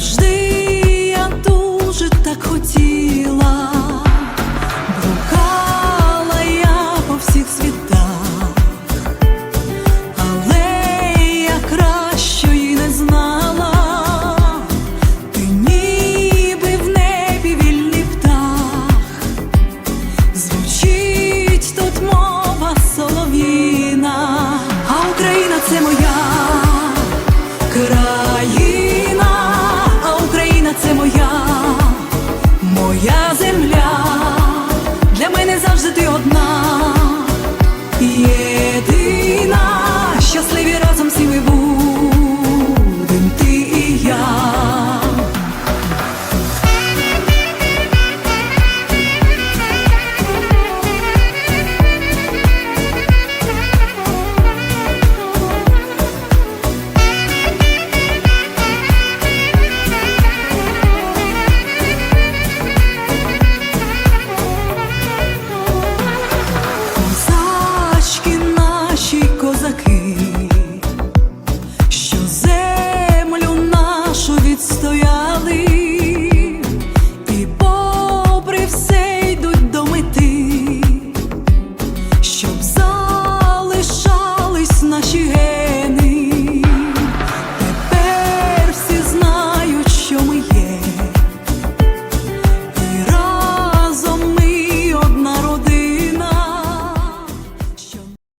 завжди я дуже так хотіла, блукала я по всіх світах, але я кращої не знала, ти ніби в небі вільний птах, звучить тут мова солов'їна, а Україна це моя. єдина.